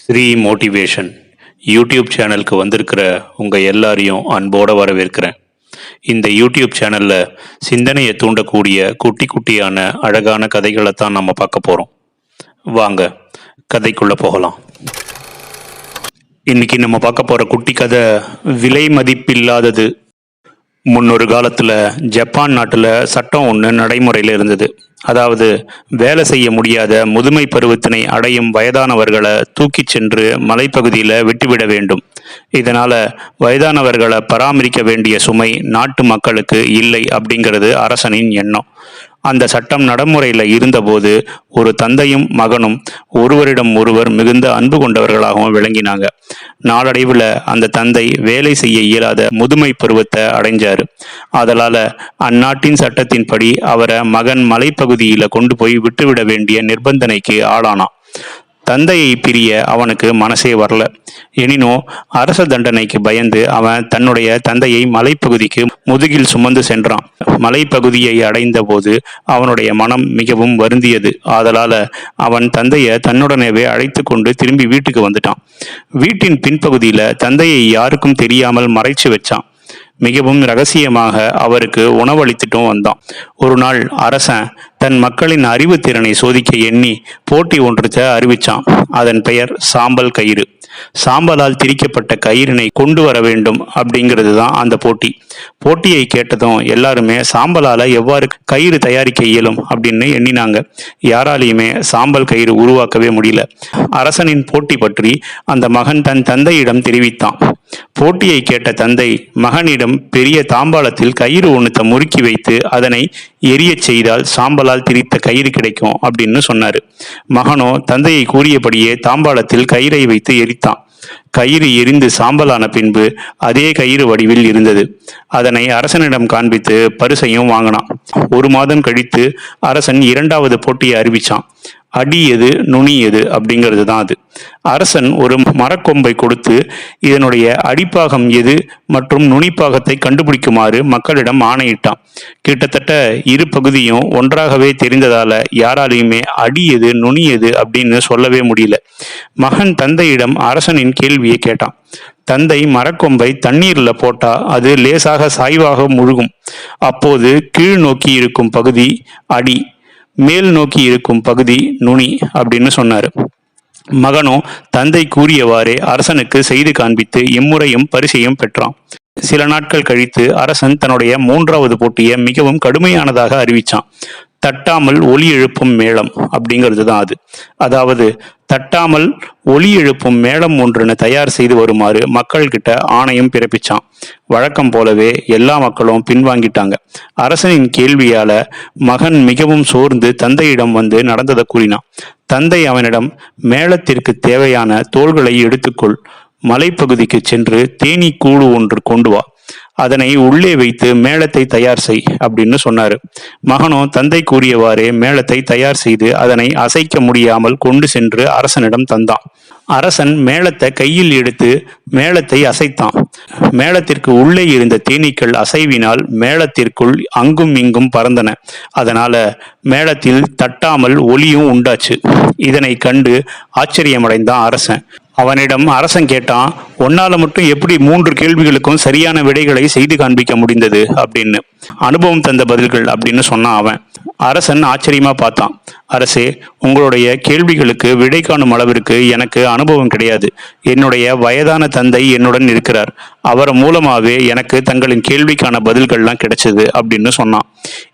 Sri motivation YouTube சேனலுக்கு வந்திருக்கிற உங்கள் எல்லாரையும் அன்போடு வரவேற்கிறேன். இந்த யூடியூப் சேனலில் சிந்தனையை தூண்டக்கூடிய குட்டி குட்டியான அழகான கதைகளை தான் நம்ம பார்க்க போகிறோம் வாங்க கதைக்குள்ளே போகலாம். இன்னைக்கு நம்ம பார்க்க போகிற குட்டி கதை விலை மதிப்பில்லாதது. முன்னொரு காலத்தில் ஜப்பான் நாட்டில் சட்டம் ஒன்று நடைமுறையில் இருந்தது. அதாவது வேலை செய்ய முடியாத முதுமை பருவத்தினை அடையும் வயதானவர்களை தூக்கிச் சென்று மலைப்பகுதியில் விட்டுவிட வேண்டும். இதனால் வயதானவர்களை பராமரிக்க வேண்டிய சுமை நாட்டு மக்களுக்கு இல்லை அப்படிங்கிறது அரசனின் எண்ணம். அந்த சட்டம் நடைமுறையில் இருந்தபோது ஒரு தந்தையும் மகனும் ஒருவரிடம் ஒருவர் மிகுந்த அன்பு கொண்டவர்களாகவும் விளங்கினாங்க. நாளடைவில் அந்த தந்தை வேலை செய்ய இயலாத முதுமை பருவத்தை அடைஞ்சாரு. அதனால அந்நாட்டின் சட்டத்தின்படி அவரை மகன் மலைப்பகுதியில் கொண்டு போய் விட்டுவிட வேண்டிய நிர்பந்தனைக்கு ஆளானான். தந்தையை பிரிய அவனுக்கு மனசே வரல. எனினும் அரச தண்டனைக்கு பயந்து அவன் தன்னுடைய தந்தையை மலைப்பகுதிக்கு முதுகில் சுமந்து சென்றான். மலைப்பகுதியை அடைந்த போது அவனுடைய மனம் மிகவும் வருந்தியது. ஆதலால அவன் தந்தையை தன்னுடனேவே அழைத்து கொண்டு திரும்பி வீட்டுக்கு வந்துட்டான். வீட்டின் பின்பகுதியில தந்தையை யாருக்கும் தெரியாமல் மறைச்சு வச்சான். மிகவும் ரகசியமாக அவருக்கு உணவளித்துட்டும் வந்தான். ஒரு நாள் அரசன் தன் மக்களின் அறிவு திறனை சோதிக்க எண்ணி போட்டி ஒன்றுத்த அறிவிச்சான். அதன் பெயர் சாம்பல் கயிறு. சாம்பலால் திரிக்கப்பட்ட கயிறினை கொண்டு வர வேண்டும் அப்படிங்கிறது தான் அந்த போட்டி. போட்டியை கேட்டதும் எல்லாருமே சாம்பலால எவ்வாறு கயிறு தயாரிக்க இயலும் அப்படின்னு எண்ணினாங்க. யாராலையுமே சாம்பல் கயிறு உருவாக்கவே முடியல. அரசனின் போட்டி பற்றி அந்த மகன் தன் தந்தையிடம் தெரிவித்தான். போட்டியை கேட்ட தந்தை மகனிடம் பெரிய தாம்பாளத்தில் கயிறு ஒன்றுத்த முறுக்கி வைத்து அதனை எரியச் செய்தால் சாம்பலால் திரித்த கயிறு கிடைக்கும் அப்படின்னு சொன்னாரு. மகனோ தந்தையை கூறியபடியே தாம்பாளத்தில் கயிறை வைத்து எரித்தான். கயிறு எரிந்து சாம்பலான பின்பு அதே கயிறு வடிவில் இருந்தது. அதனை அரசனிடம் காண்பித்து பரிசையும் வாங்கினான். ஒரு மாதம் கழித்து அரசன் இரண்டாவது போட்டியை அறிவிச்சான். அடி எது நுனி எது அப்படிங்கிறது தான் அது. அரசன் ஒரு மரக்கொம்பை கொடுத்து இதனுடைய அடிப்பாகம் எது மற்றும் நுனிப்பாகத்தை கண்டுபிடிக்குமாறு மக்களிடம் ஆணையிட்டான். கிட்டத்தட்ட இரு பகுதியும் ஒன்றாகவே தெரிந்ததால யாராலையுமே அடி எது நுனி எது அப்படின்னு சொல்லவே முடியல. மகன் தந்தையிடம் அரசனின் கேள்வியை கேட்டான். தந்தை மரக்கொம்பை தண்ணீர்ல போட்டா அது லேசாக சாய்வாக முழுகும். அப்போது கீழ் நோக்கி இருக்கும் பகுதி அடி. மேல் நோக்கி இருக்கும் பகுதி நுனி அப்படின்னு சொன்னாரு. மகனும் தந்தை கூறியவாறே அரசனுக்கு செய்து காண்பித்து இம்முறையும் பரிசையும் பெற்றான். சில நாட்கள் கழித்து அரசன் தன்னுடைய மூன்றாவது போட்டியை மிகவும் கடுமையானதாக அறிவிச்சான். தட்டாமல் ஒலி எழுப்பும் மேளம் அப்படிங்கிறது தான் அது. அதாவது தட்டாமல் ஒலி எழுப்பும் மேளம் ஒன்றுன்னு தயார் செய்து வருமாறு மக்கள்கிட்ட ஆணையம் பிறப்பிச்சான். வழக்கம் போலவே எல்லா மக்களும் பின்வாங்கிட்டாங்க. அரசனின் கேள்வியால மகன் மிகவும் சோர்ந்து தந்தையிடம் வந்து நடந்ததை கூறினான். தந்தை அவனிடம் மேளத்திற்கு தேவையான தோள்களை எடுத்துக்கொள். மலைப்பகுதிக்கு சென்று தேனீ கூடு ஒன்று கொண்டு வா. அதனை உள்ளே வைத்து மேளத்தை தயார் செய் அப்படின்னு சொன்னாரு. மகனோ தந்தை கூறியவாறே மேளத்தை தயார் செய்து அதனை அசைக்க முடியாமல் கொண்டு சென்று அரசனிடம் தந்தான். அரசன் மேளத்தை கையில் எடுத்து மேளத்தை அசைத்தான். மேளத்திற்கு உள்ளே இருந்த தேனீக்கள் அசைவினால் மேளத்திற்குள் அங்கும் இங்கும் பறந்தன. அதனால மேளத்தில் தட்டாமல் ஒலியும் உண்டாச்சு. இதனை கண்டு ஆச்சரியமடைந்தான் அரசன். அவனிடம் அரசன் கேட்டான் உன்னால மட்டும் எப்படி மூன்று கேள்விகளுக்கும் சரியான விடைகளை செய்து காண்பிக்க முடிந்தது? அப்படின்னு. அனுபவம் தந்த பதில்கள் அப்படின்னு சொன்னான் அவன். அரசன் ஆச்சரியமா பார்த்தான். அரசே உங்களுடைய கேள்விகளுக்கு விடை காணும் அளவிற்கு எனக்கு அனுபவம் கிடையாது. என்னுடைய வயதான தந்தை என்னுடன் இருக்கிறார். அவர் மூலமாகவே எனக்கு தங்களின் கேள்விக்கான பதில்கள்லாம் கிடைச்சது அப்படின்னு சொன்னான்.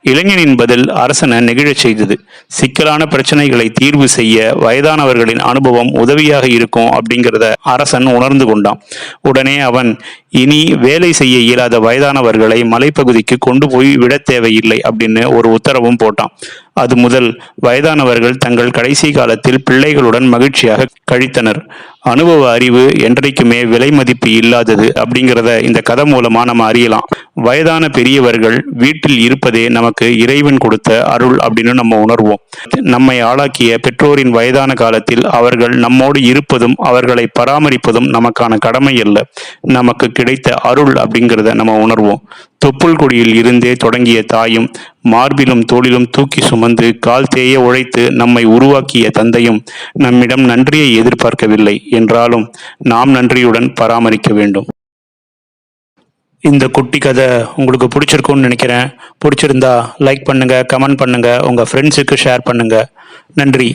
இளைஞனின் பதில் அரசனை நெகிழச் செய்தது. சிக்கலான பிரச்சனைகளை தீர்வு செய்ய வயதானவர்களின் அனுபவம் உதவியாக இருக்கும் அப்படிங்கிறத அரசன் உணர்ந்து கொண்டான். உடனே அவன் இனி வேலை செய்ய இயலாத வயதானவர்களை மலைப்பகுதிக்கு கொண்டு போய் விட தேவையில்லை அப்படின்னு ஒரு உத்தரவும் போட்டான். அது முதல் வயதானவர்கள் தங்கள் கடைசி காலத்தில் பிள்ளைகளுடன் மகிழ்ச்சியாக கழித்தனர். அனுபவ அறிவு என்றைக்குமே விலை மதிப்பு இல்லாதது அப்படிங்கிறத இந்த கதை மூலமா நம்ம அறியலாம். வயதான பெரியவர்கள் வீட்டில் இருப்பதே நமக்கு இறைவன் கொடுத்த அருள் அப்படின்னு நம்ம உணர்வோம். நம்மை ஆளாக்கிய பெற்றோரின் வயதான காலத்தில் அவர்கள் நம்மோடு இருப்பதும் அவர்களை பராமரிப்பதும் நமக்கான கடமை அல்ல. நமக்கு கிடைத்த அருள் அப்படிங்கிறத நம்ம உணர்வோம். தொப்புள் கொடியில் இருந்தே தொடங்கிய தாயும் மார்பிலும் தோளிலும் தூக்கி சுமந்து கால் தேய உழைத்து நம்மை உருவாக்கிய தந்தையும் நம்மிடம் நன்றியை எதிர்பார்க்கவில்லை. என்றாலும் நாம் நன்றியுடன் பராமரிக்க வேண்டும். இந்த குட்டி கதை உங்களுக்கு பிடிச்சிருக்கும்னு நினைக்கிறேன். பிடிச்சிருந்தா லைக் பண்ணுங்கள் கமெண்ட் பண்ணுங்கள் உங்கள் ஃப்ரெண்ட்ஸுக்கு ஷேர் பண்ணுங்கள் நன்றி.